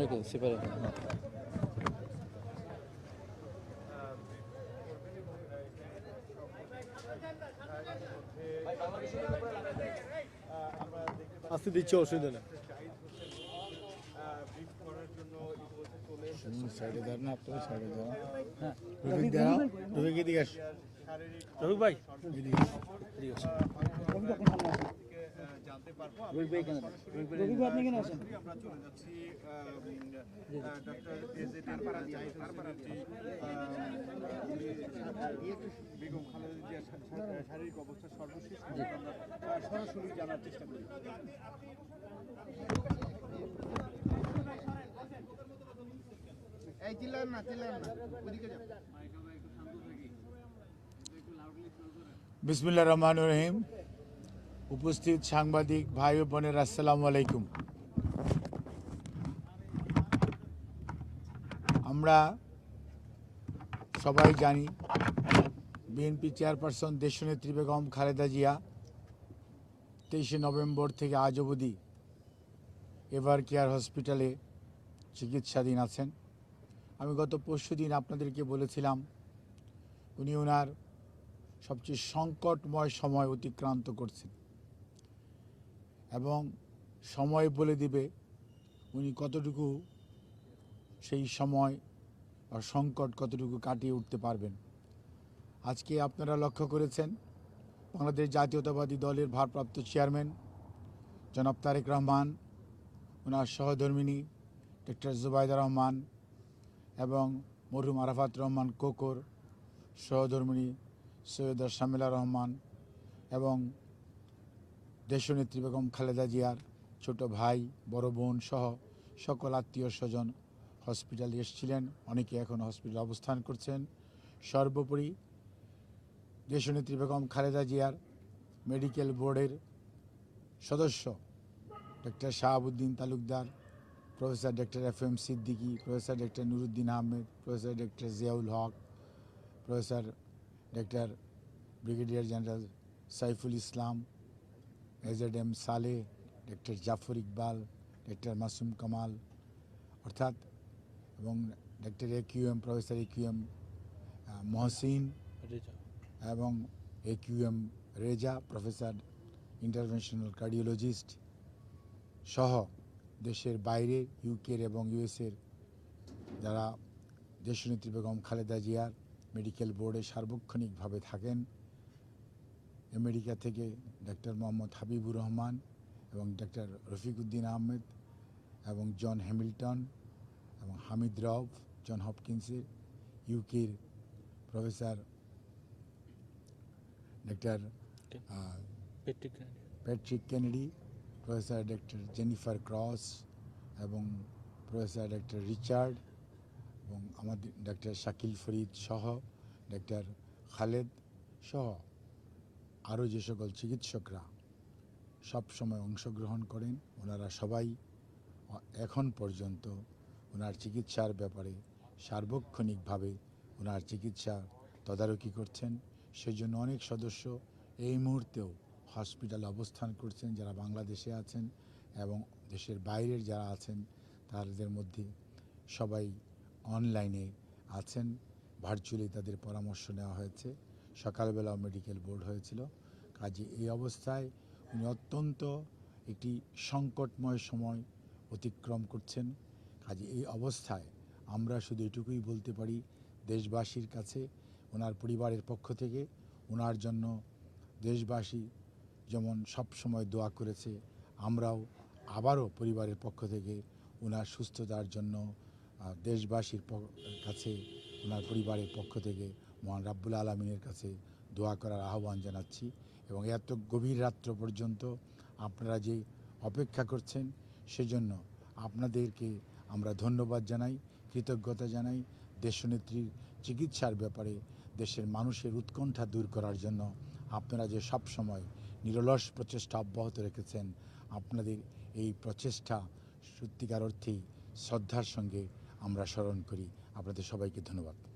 রেখে সিপার রেখে হ্যাঁ আস্তে দিচ্ছে অসুবিধা নেই। সাইডে হ্যাঁ। রফিক দাঁড়াও। রফিক এদিকে আস। রফিক ভাই। এদিকে। জানতে পারব। আমরা চলে যাচ্ছি ডক্টর এজেড বেগম খালেদা জিয়ার শা- শা- শারীরিক অবস্থা সর্বশেষ আমরা সরাসরি জানার চেষ্টা করি। এই চিল্লান না চিল্লান না ওদিকে যাও বিসমিল্লা রহমান রহিম। উপস্থিত সাংবাদিক ভাই বোনের, আসসালামু আলাইকুম। আমরা সবাই জানি বিএনপি চেয়ারপারসন দেশনেত্রী বেগম খালেদা জিয়া তেইশে নভেম্বর থেকে আজ অবধি এভার কেয়ার হসপিটালে চিকিৎসাধীন আছেন। আমি গত পরশু দিন আপনাদেরকে বলেছিলাম, উনি ওনার সবচেয়ে সংকটময় সময় অতিক্রান্ত করছেন। এবং সময় বলে দিবে উনি কতটুকু সেই সময় বা সংকট কতটুকু কাটিয়ে উঠতে পারবেন। আজকে আপনারা লক্ষ্য করেছেন, বাংলাদেশ জাতীয়তাবাদী দলের ভারপ্রাপ্ত চেয়ারম্যান জনাব তারেক রহমান ওনার সহধর্মিনী ডক্টর জুবাইদা রহমান এবং মরহুম আরাফাত রহমান কোকর সহধর্মিনী সৈয়দা শামিলা রহমান এবং দেশনেত্রী বেগম খালেদা জিয়ার ছোট ভাই, বড় বোন সহ সকল আত্মীয় স্বজন হসপিটালে এসেছিলেন। অনেকে এখন হসপিটালে অবস্থান করছেন। সর্বোপরি দেশনেত্রী বেগম খালেদা জিয়ার মেডিকেল বোর্ডের সদস্য doctor Shahabuddin Talukdar, professor doctor F M Siddiqui, professor doctor Nuruddin Ahmed, professor doctor Ziaul Haque, professor doctor brigadier general Saiful Islam A Z M Saleh doctor Jafar Iqbal doctor Masum Kamal অর্থাৎ এবং doctor A Q M professor A Q M Mohsin এবং A Q M Reza professor interventional cardiologist সহ দেশের বাইরে ইউকের এবং ইউএসের যারা দেশনেত্রী বেগম খালেদা জিয়ার মেডিকেল বোর্ডে সার্বক্ষণিকভাবে থাকেন। আমেরিকা থেকে ডাক্তার মোহাম্মদ হাবিবুর রহমান এবং ডক্টর রফিকুদ্দিন আহমেদ এবং জন হ্যামিল্টন এবং হামিদ রব জন হপকিন্সের ইউকের professor doctor Patrick Patrick Kennedy professor doctor Jennifer Cross এবং প্রফেসর ডক্টর রিচার্ড এবং আমাদের ডাক্তার শাকিল ফরিদ সহ ডক্টর খালেদ সহ। আরও যে সকল চিকিৎসকরা সব সময় অংশগ্রহণ করেন, ওনারা সবাই এখন পর্যন্ত ওনার চিকিৎসার ব্যাপারে সার্বক্ষণিকভাবে ওনার চিকিৎসা তদারকি করছেন। সেই জন্য অনেক সদস্য এই মুহূর্তেও হসপিটালে অবস্থান করছেন, যারা বাংলাদেশে আছেন এবং দেশের বাইরের যারা আছেন, তাদের মধ্যে সবাই অনলাইনে আছেন। ভার্চুয়ালি তাদের পরামর্শ নেওয়া হয়েছে। সকালবেলা মেডিকেল বোর্ড হয়েছিল। কাজে এই অবস্থায় উনি অত্যন্ত একটি সংকটময় সময় অতিক্রম করছেন। কাজে এই অবস্থায় আমরা শুধু এটুকুই বলতে পারি, দেশবাসীর কাছে, ওনার পরিবারের পক্ষ থেকে ওনার জন্য দেশবাসী যেমন সব সময় দোয়া করেছে, আমরাও আবারও পরিবারের পক্ষ থেকে ওনার সুস্থতার জন্য দেশবাসীর কাছে ওনার পরিবারের পক্ষ থেকে মহান রাব্বুল আলমিনের কাছে দোয়া করার আহ্বান জানাচ্ছি এবং এত গভীর রাত্র পর্যন্ত আপনারা যে অপেক্ষা করছেন সেজন্য আপনাদেরকে আমরা ধন্যবাদ জানাই, কৃতজ্ঞতা জানাই দেশনেত্রীর চিকিৎসার ব্যাপারে, দেশের মানুষের উৎকণ্ঠা দূর করার জন্য আপনারা যে সব সময় নিরলস প্রচেষ্টা অব্যাহত রেখেছেন, আপনাদের এই প্রচেষ্টা সত্যিকার অর্থেই শ্রদ্ধার সঙ্গে আমরা স্মরণ করি। আপনাদের সবাইকে ধন্যবাদ।